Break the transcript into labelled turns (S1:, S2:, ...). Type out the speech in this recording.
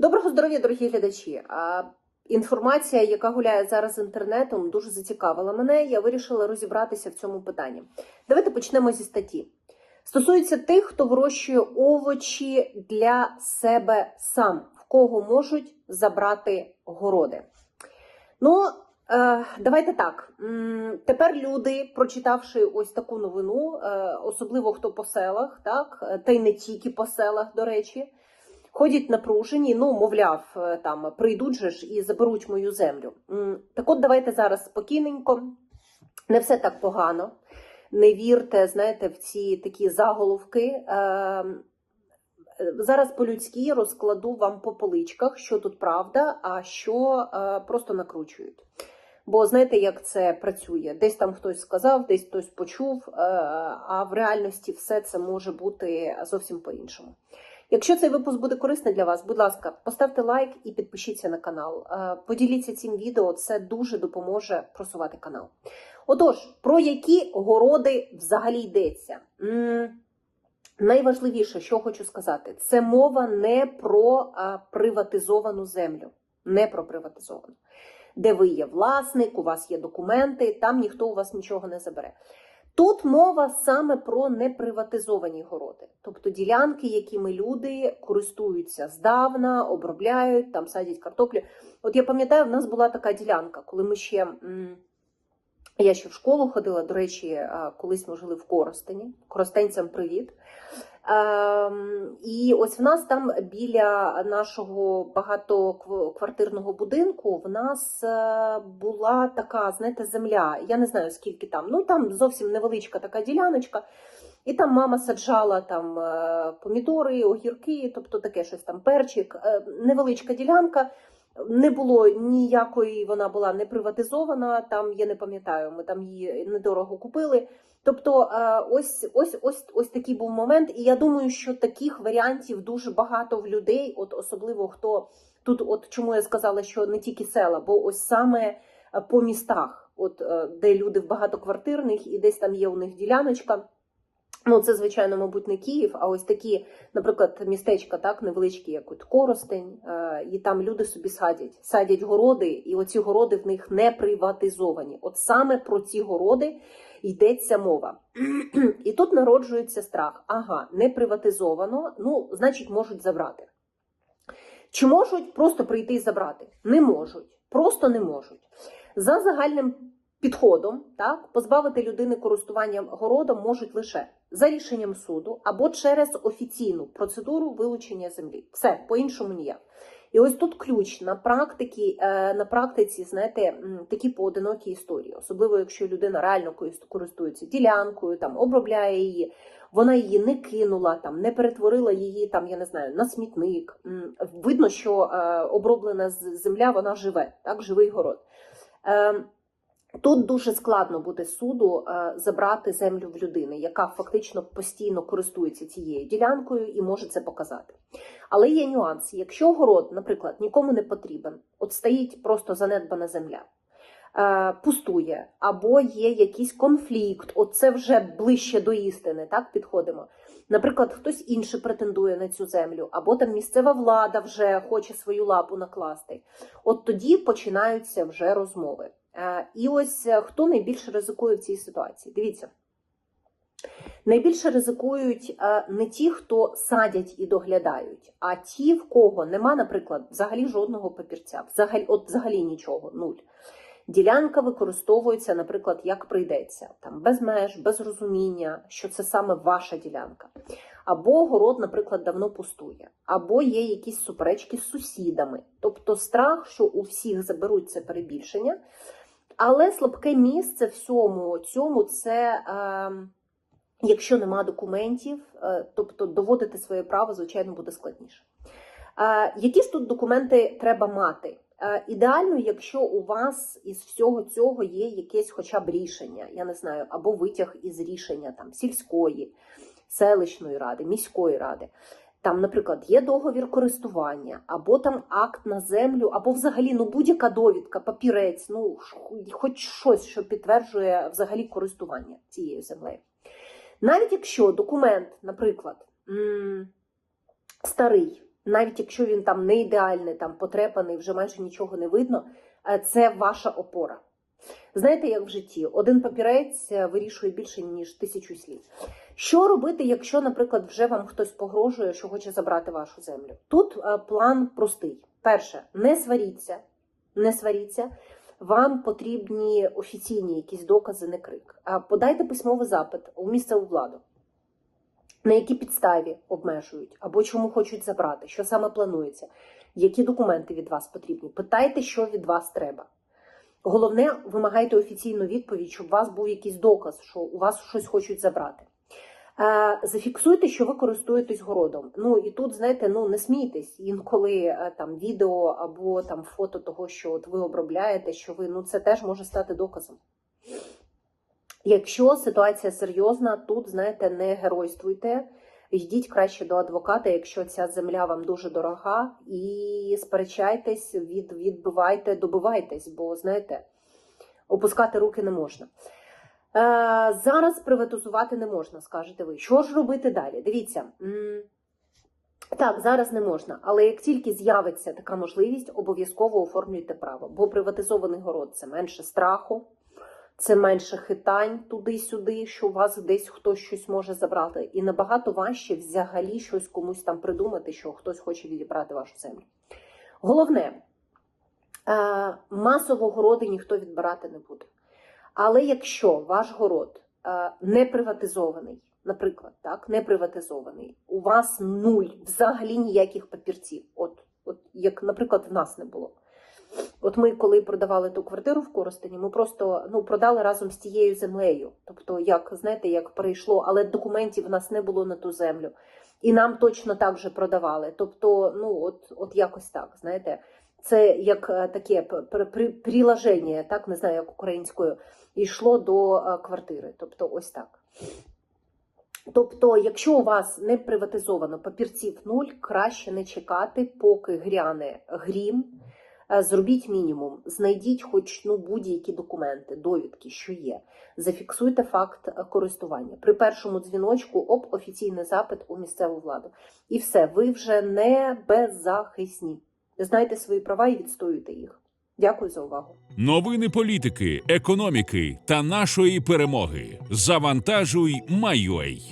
S1: Доброго здоров'я, дорогі глядачі. Інформація, яка гуляє зараз інтернетом, дуже зацікавила мене. Я вирішила розібратися в цьому питанні. Давайте почнемо зі статті. Стосується тих, хто вирощує овочі для себе сам, в кого можуть забрати городи. Ну, е, давайте так. Тепер люди, прочитавши ось таку новину, е, особливо хто по селах, так, та й не тільки по селах, до речі, ходять напружені, ну, мовляв, е, там прийдуть же ж і заберуть мою землю. Так от давайте зараз спокійненько, не все так погано. Не вірте, знаєте, в ці такі заголовки. Е, Зараз по-людськи розкладу вам по поличках, що тут правда, а що е, просто накручують. Бо знаєте, як це працює? Десь там хтось сказав, десь хтось почув, а в реальності все це може бути зовсім по-іншому. Якщо цей випуск буде корисний для вас, будь ласка, поставте лайк і підпишіться на канал. Е, Поділіться цим відео, це дуже допоможе просувати канал. Отож, про які городи взагалі йдеться? Найважливіше, що хочу сказати, це мова не про а, приватизовану землю, не про приватизовану, де ви є власник, у вас є документи, там ніхто у вас нічого не забере. Тут мова саме про неприватизовані городи, тобто ділянки, якими люди користуються здавна, обробляють, там садять картоплю. От я пам'ятаю, в нас була така ділянка, коли ми ще. я ще в школу ходила, до речі, колись ми жили в Коростені. Коростенцям привіт. Ем, І ось в нас там біля нашого багатоквартирного будинку в нас е, була така, знаєте, земля. Я не знаю скільки там. Ну там зовсім невеличка така діляночка. І там мама саджала там е, помідори, огірки, тобто таке щось там перчик, Е, невеличка ділянка. Не було ніякої, вона була не приватизована. Там я не пам'ятаю, ми там її недорого купили. Тобто, е, ось ось ось ось такий був момент, і я думаю, що таких варіантів дуже багато в людей, от особливо хто тут, от чому я сказала, що не тільки села, бо ось саме е, по містах, от е, де люди в багатоквартирних, і десь там є у них діляночка. Ну, це, звичайно, мабуть, не Київ, а ось такі, наприклад, містечка, так, невеличкі, як от Коростень, е, і там люди собі садять, садять городи, і оці городи в них не приватизовані. От саме про ці городи йдеться мова. І тут народжується страх. Ага, не приватизовано, ну, значить, можуть забрати. Чи можуть просто прийти і забрати? Не можуть, просто не можуть. За загальним підходом, так, позбавити людини користування городом можуть лише за рішенням суду або через офіційну процедуру вилучення землі. Все, по-іншому ніяк. І ось тут ключ на практиці, е, на практиці, знаєте, такі поодинокі історії, особливо якщо людина реально користується ділянкою, там обробляє її, вона її не кинула, там не перетворила її, там я не знаю, на смітник. Видно, що е, оброблена земля, вона живе, так, живий город. Тут дуже складно буде суду е, забрати землю в людини, яка фактично постійно користується цією ділянкою і може це показати. Але є нюанс. Якщо город, наприклад, нікому не потрібен, от стоїть просто занедбана земля, е, пустує, або є якийсь конфлікт, от це вже ближче до істини, так підходимо. Наприклад, хтось інший претендує на цю землю, або там місцева влада вже хоче свою лапу накласти. От тоді починаються вже розмови. Е, І ось е, хто найбільше ризикує в цій ситуації? Дивіться. Найбільше ризикують е, не ті, хто садять і доглядають, а ті, в кого нема, наприклад, взагалі жодного папірця, взагалі, от взагалі нічого, нуль. Ділянка використовується, наприклад, як прийдеться, там без меж, без розуміння, що це саме ваша ділянка. Або город, наприклад, давно пустує, або є якісь суперечки з сусідами. Тобто страх, що у всіх заберуть це перебільшення. Але слабке місце всьому цьому це. Е, Якщо нема документів, е, тобто доводити своє право, звичайно, буде складніше. Е, Які ж тут документи треба мати? Е, Ідеально, якщо у вас із всього цього є якесь хоча б рішення, я не знаю, або витяг із рішення там сільської, селищної ради, міської ради. Там, наприклад, є договір користування, або там акт на землю, або взагалі ну будь-яка довідка, папірець, ну хоч щось, що підтверджує взагалі користування цією землею. Навіть якщо документ, наприклад, старий, навіть якщо він там не ідеальний, там потрепаний, вже майже нічого не видно, е, це ваша опора. Знаєте, як в житті, один папірець е, вирішує більше, ніж тисячу слів. Що робити, якщо, наприклад, вже вам хтось погрожує, що хоче забрати вашу землю? Тут е, план простий. Перше, не сваріться, не сваріться. Вам потрібні офіційні якісь докази, не крик. Подайте письмовий запит у місцеву владу. На якій підставі обмежують або чому хочуть забрати, що саме планується, які документи від вас потрібні. Питайте, що від вас треба. Головне, вимагайте офіційну відповідь, щоб у вас був якийсь доказ, що у вас щось хочуть забрати. Е, Зафіксуйте, що ви користуєтесь городом. Ну і тут, знаєте, ну не смійтесь. Інколи е, там відео або там фото того, що от ви обробляєте, що ви ну це теж може стати доказом. Якщо ситуація серйозна, тут знаєте, не геройствуйте. Йдіть краще до адвоката, якщо ця земля вам дуже дорога, і сперечайтесь, від, відбивайте, добивайтесь, бо знаєте, опускати руки не можна. Е, зараз приватизувати не можна, скажете ви. Що ж робити далі? Дивіться. Так, зараз не можна, але як тільки з'явиться така можливість, обов'язково оформлюйте право, бо приватизований город це менше страху, це менше хитань туди-сюди, що у вас десь хтось щось може забрати, і набагато важче взагалі щось комусь там придумати, що хтось хоче відібрати вашу землю. Головне, е, масово городи ніхто відбирати не буде. Але якщо ваш город е, не приватизований, наприклад, так, не приватизований, у вас нуль, взагалі ніяких папірців, от, от як, наприклад, в нас не було. От ми, коли продавали ту квартиру в Коростені, ми просто ну, продали разом з тією землею. Тобто, як знаєте, як перейшло, але документів в нас не було на ту землю. І нам точно так же продавали. Тобто, ну от, от якось так, знаєте, це як е, таке приложення, так не знаю, як українською, йшло до е, квартири. Тобто, ось так. Тобто, якщо у вас не приватизовано папірців нуль, краще не чекати, поки гряне грім. Е, Зробіть мінімум, знайдіть хоч ну, будь-які документи, довідки, що є. Зафіксуйте факт користування. При першому дзвіночку об офіційний запит у місцеву владу. І все, ви вже не беззахисні. Знайте свої права і відстоюйте їх. Дякую за увагу.
S2: Новини політики, економіки та нашої перемоги. Завантажуй, Майой.